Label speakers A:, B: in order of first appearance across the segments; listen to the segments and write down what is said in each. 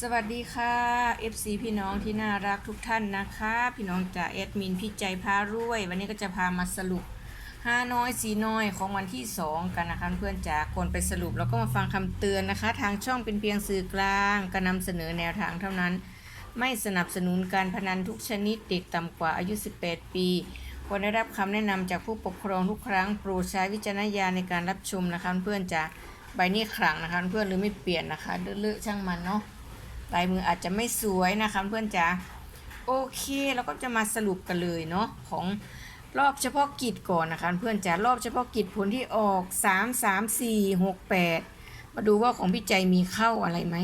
A: สวัสดีค่ะ FC พี่น้องที่น่ารักทุกท่านนะคะ พี่น้องจากแอดมินพี่ใจพารวย วันนี้ก็จะพามาสรุปห้าน้อยสีน้อยของวันที่ 2 กันนะคะเพื่อนจากก่อนไปสรุปแล้วก็มาฟังคำเตือนนะคะ ทางช่องเป็นเพียงสื่อกลางการนำเสนอแนวทางเท่านั้น ไม่สนับสนุนการพนันทุกชนิดเด็กต่ำกว่าอายุ 18 ปีควรได้รับคำแนะนำจากผู้ปกครองทุกครั้งโปรดใช้วิจารณญาณในการรับชมนะคะเพื่อนจะใบนี้ขลังนะคะเพื่อนหรือไม่เปลี่ยนนะคะเลอะๆช่างมันเนาะ ลายมืออาจจะไม่สวยนะคะเพื่อนจ๋าโอเคเราก็จะมาสรุปกันเลยเนาะของรอบเฉพาะกิจก่อนนะคะเพื่อนจ๋ารอบเฉพาะกิจผลที่ออก 3 3 4 6 8 มาดูว่าของพี่ใจมีเข้าอะไรไหม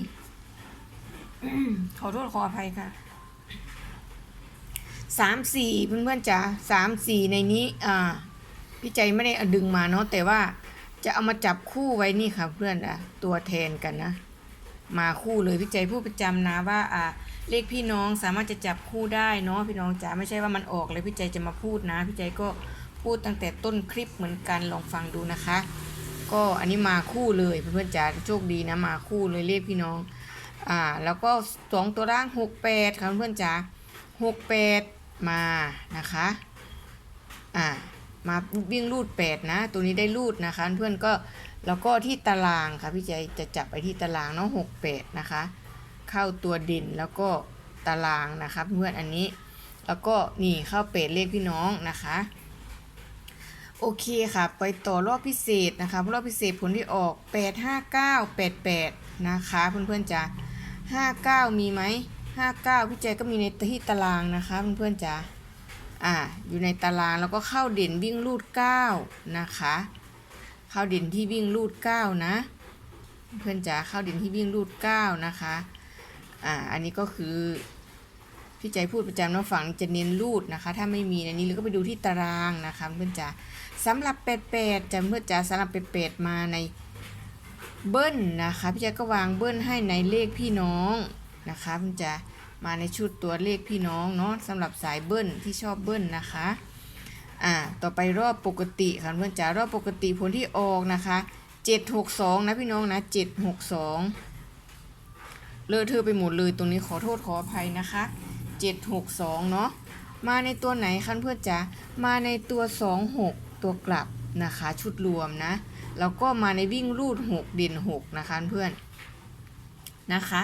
A: ขอโทษขออภัยค่ะสามสี่เพื่อนๆจ๋าสามสี่ในนี้อ่าพี่ใจไม่ได้ดึงมาเนาะแต่ว่าจะเอามาจับคู่ไว้นี่ค่ะเพื่อนอะตัวแทนกันนะ มาคู่เลยพี่ใจพูดประจำนะว่าอ่าเลขพี่น้องสามารถจะจับคู่ได้เนาะพี่น้องจ๋าไม่ใช่ว่ามันออกเลยพี่ใจจะมาพูดนะ พี่ใจก็พูดตั้งแต่ต้นคลิปเหมือนกันลองฟังดูนะคะ ก็อันนี้มาคู่เลยเพื่อนๆจ๋าโชคดีนะมาคู่เลยเลขพี่น้องอ่าแล้วก็สองตัวล่างหกแปดค่ะเพื่อนๆจ๋าหกแปดมานะคะอ่า มาวิ่งรูดแปดนะ ตัวนี้ได้รูดนะคะ เพื่อนก็แล้วก็ที่ตารางค่ะพี่ใจจะจับไปที่ตารางเนาะหกแปดนะคะ เข้าตัวดินแล้วก็ตารางนะคะเพื่อนอันนี้ แล้วก็นี่เข้าเป็ดเลขพี่น้องนะคะโอเคค่ะ ไปต่อรอบพิเศษนะคะรอบพิเศษผลที่ออก 8 5 9 8 8 นะคะเพื่อนๆจ๋า59 มีไหม59 พี่ใจก็มีในที่ตารางนะคะเพื่อนๆจ๋า อ่าอยู่ในตารางแล้วก็เข้าเด่นวิ่งรูด9นะคะ เข้าเด่นที่วิ่งรูด9นะเพื่อนจ๋าเข้าเด่นที่วิ่งรูด9นะคะอ่าอันนี้ก็คือพี่ใจพูดประจำว่าฝั่งจะเน้นรูดนะคะ ถ้าไม่มีในนี้เราก็ไปดูที่ตารางนะคะเพื่อนจ๋าสำหรับเป็ดเป็ดจะเพื่อนจ๋าสำหรับเป็ดเป็ดมาในเบิ้ลนะคะพี่ใจก็วางเบิ้ลให้ในเลขพี่น้องนะคะเพื่อนจ๋า มาในชุดตัวเลขพี่น้องเนาะสำหรับสายเบิ้ลที่ชอบเบิ้ลนะคะอ่าต่อไปรอบปกติค่ะเพื่อนจ๋ารอบปกติผลที่ออกนะคะ762นะพี่น้องนะ762เลอะเทอะไปหมดเลยตรงนี้ขอโทษขออภัยนะคะ762เนาะมาในตัวไหนคันเพื่อนจ๋ามาในตัว 26 ตัวกลับนะคะชุดรวมนะแล้วก็มาในวิ่งรูด 6 เด่น6นะคะเพื่อนนะคะ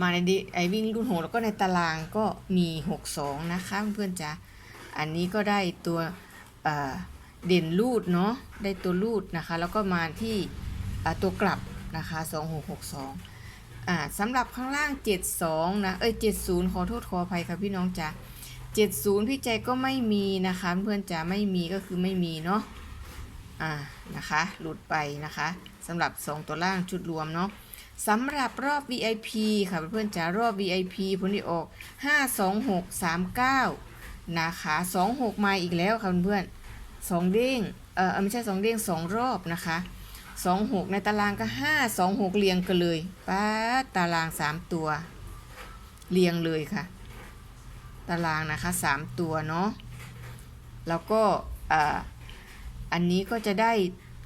A: มาในดิไอวิ่งรูด6แล้วก็ในตารางก็มี62นะคะเพื่อนจ๋าอันนี้ก็ได้ตัวเเด่นรูดเนาะได้ตัวรูดนะคะ แล้วก็มาที่ตัวกลับนะคะ2662อ่าสำหรับข้างล่าง 72 นะ เอ้ย 70 ขอโทษขออภัยครับพี่น้องจ๋า70 พี่ใจก็ไม่มีนะคะ เพื่อนจ๋าไม่มีก็คือไม่มีเนาะอ่านะคะ หลุดไปนะคะสำหรับ 2 ตัวล่างชุดรวมเนาะ สำหรับรอบ VIP ค่ะเพื่อนๆจ๋ารอบ VIP ผลที่ออก 52639 นะคะ 26 มาอีกแล้วค่ะเพื่อนๆสองเด้งเออไม่ใช่สองเด้งสองรอบนะคะสองหกในตารางก็ห้าสองหกเรียงกันเลยป้าดตารางสามตัว เรียงเลยค่ะ ตารางนะคะสามตัวเนาะแล้วก็อ่อันนี้ก็จะได้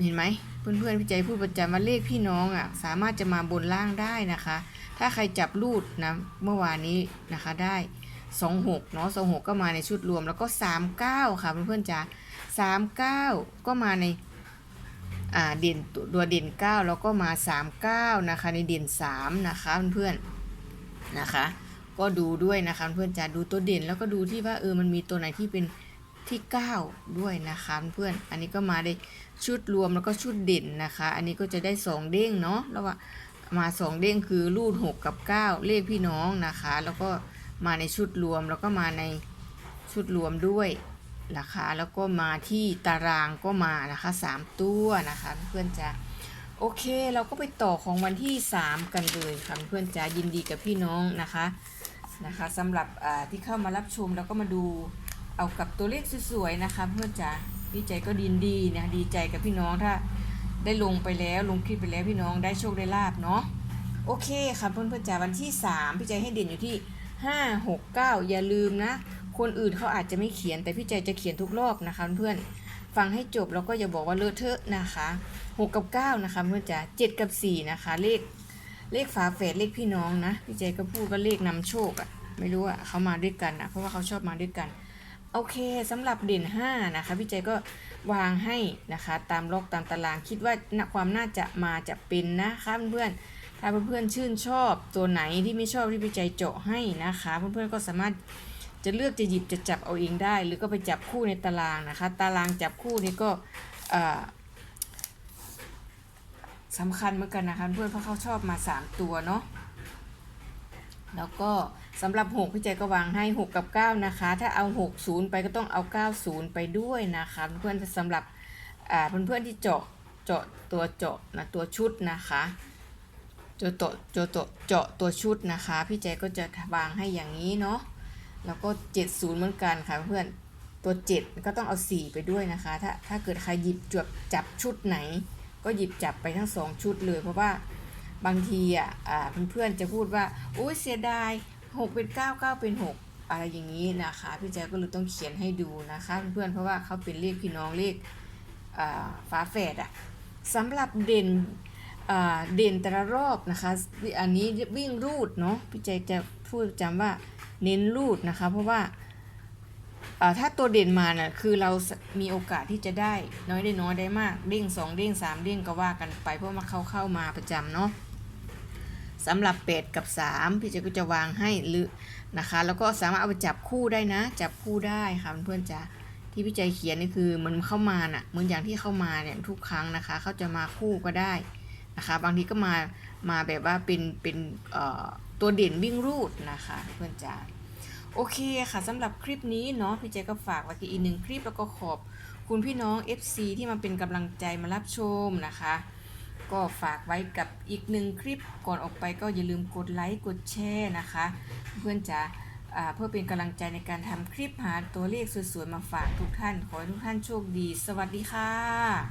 A: เห็นไหมเพื่อนๆพี่ใจพูดประจำว่าเลขพี่น้องอะสามารถจะมาบนล่างได้นะคะ ถ้าใครจับรูดนะเมื่อวานนี้นะคะได้26เนาะ26ก็มาในชุดรวมแล้วก็39ค่ะเพื่อนๆจ๋า39ก็มาในอ่าเด่นตัวเด่น9แล้วก็มา39นะคะในเด่น3นะคะเพื่อนๆนะคะ ก็ดูด้วยนะคะเพื่อนจะดูตัวเด่นแล้วก็ดูที่ว่าเออมันมีตัวไหนที่เป็น ที่ 9 ด้วยนะคะเพื่อนอันนี้ก็มาได้ชุดรวมแล้วก็ชุดเด่นนะคะ อันนี้ก็จะได้ 2 เด้งเนาะแล้วว่ามา 2 เด้งคือรูด 6 กับ 9 เลขพี่น้องนะคะ แล้วก็มาในชุดรวมแล้วก็มาในชุดรวมด้วยนะคะแล้วก็มาที่ตารางก็มานะคะ 3 ตัวนะคะเพื่อนจะโอเคเราก็ไปต่อของวันที่ 3 กันเลยค่ะเพื่อนจะยินดีกับพี่น้องนะคะนะคะสำหรับที่เข้ามารับชมแล้วก็มาดู เอากับตัวเลขสวยๆนะคะเพื่อนจ๋าพี่ใจก็ดินดีนะดีใจกับพี่น้องถ้าได้ลงไปแล้วลงคลิปไปแล้วพี่น้องได้โชคได้ลาบเนาะโอเคค่ะเพื่อนเพื่อนจ๋าวันที่ 3 พี่ใจให้เด่นอยู่ที่ 5 6 9 อย่าลืมนะ คนอื่นเขาอาจจะไม่เขียนแต่พี่ใจจะเขียนทุกรอบนะคะเพื่อนฟังให้จบแล้วก็อย่าบอกว่าเลอะเทอะนะคะ 6 กับ 9 นะคะเพื่อนจ๋า7 กับ 4 นะคะ เลขเลขฝาแฝดเลขพี่น้องนะ พี่เจก็พูดว่าเลขนำโชคอะไม่รู้อะเขามาด้วยกันนะเพราะว่าเขาชอบมาด้วยกัน โอเคสำหรับเด่น 5 นะคะพี่เจก็วางให้นะคะตามล็อกตามตารางคิดว่านะความน่าจะมาจะเป็นนะคะเพื่อนๆถ้าเพื่อนๆชื่นชอบตัวไหนที่ไม่ชอบที่พี่ใจเจาะให้นะคะเพื่อนๆก็สามารถจะเลือกจะหยิบจะจับเอาเองได้ หรือก็ไปจับคู่ในตารางนะคะ ตารางจับคู่นี่ก็สำคัญเหมือนกันนะคะเพื่อนเพราะเขาชอบมา 3 ตัวเนาะแล้วก็ สำหรับ 6 พี่ใจก็วางให้ 6 กับ 9 นะคะ ถ้าเอา 6 0 ไปก็ต้องเอา 9 0 ไปด้วยนะคะเพื่อนสำหรับอ่าเพื่อนๆที่เจาะเจาะตัวเจาะนะตัวชุดนะคะเจาะตัวเจาะตัวเจาะตัวชุดนะคะ พี่ใจก็จะวางให้อย่างนี้เนาะแล้วก็ 70 เหมือนกันค่ะเพื่อนตัว 7 ก็ต้องเอา 4 ไปด้วยนะคะ ถ้าถ้าเกิดใครหยิบจวบจับชุดไหน ก็หยิบจับไปทั้งสองชุดเลย เพราะว่าบางทีอะอ่าเพื่อนๆจะพูดว่าโอ้ยเสียดาย 6เป็น9 9เก้าเป็น6อะไรอย่างนี้นะคะ พี่แจ๊ก็เลยต้องเขียนให้ดูนะคะเพื่อนๆเพราะว่าเขาเป็นเลขพี่น้องเลขอ่าฝาแฝดอะสำหรับเด่นเด่นแต่ละรอบนะคะอันนี้วิ่งรูดเนาะพี่แจ๊จะพูดจำว่าเน้นรูดนะคะ เพราะว่าอ่าถ้าตัวเด่นมาน่ะคือเรามีโอกาสที่จะได้น้อยได้น้อยได้มากเด้งสองเด้งสามเด้งก็ว่ากันไปเพราะมาเข้าเข้ามาประจำเนาะ สำหรับ 8 กับ 3 พี่เจก็จะวางให้หรือนะคะ แล้วก็สามารถเอาไปจับคู่ได้นะ จับคู่ได้ค่ะเพื่อนๆจ้ะที่พี่ใจเขียนนี่คือมันเข้ามาน่ะเหมือนอย่างที่เข้ามาเนี่ยทุกครั้งนะคะเขาจะมาคู่ก็ได้นะคะ บางทีก็มามาแบบว่าเป็นเป็นเอ่อตัวเด่นวิ่งรูดนะคะเพื่อนจ้าโอเคค่ะสำหรับคลิปนี้เนาะพี่เจก็ฝากไว้อีกหนึ่งคลิปแล้วก็ขอบคุณพี่น้อง FC ที่มาเป็นกำลังใจมารับชมนะคะ ก็ฝากไว้กับอีกหนึ่งคลิปก่อนออกไปก็อย่าลืมกดไลค์กดแชร์นะคะ เพื่อนจะเพื่อเป็นกำลังใจในการทำคลิปหาตัวเลขสวยๆมาฝากทุกท่าน ขอให้ทุกท่านโชคดี สวัสดีค่ะ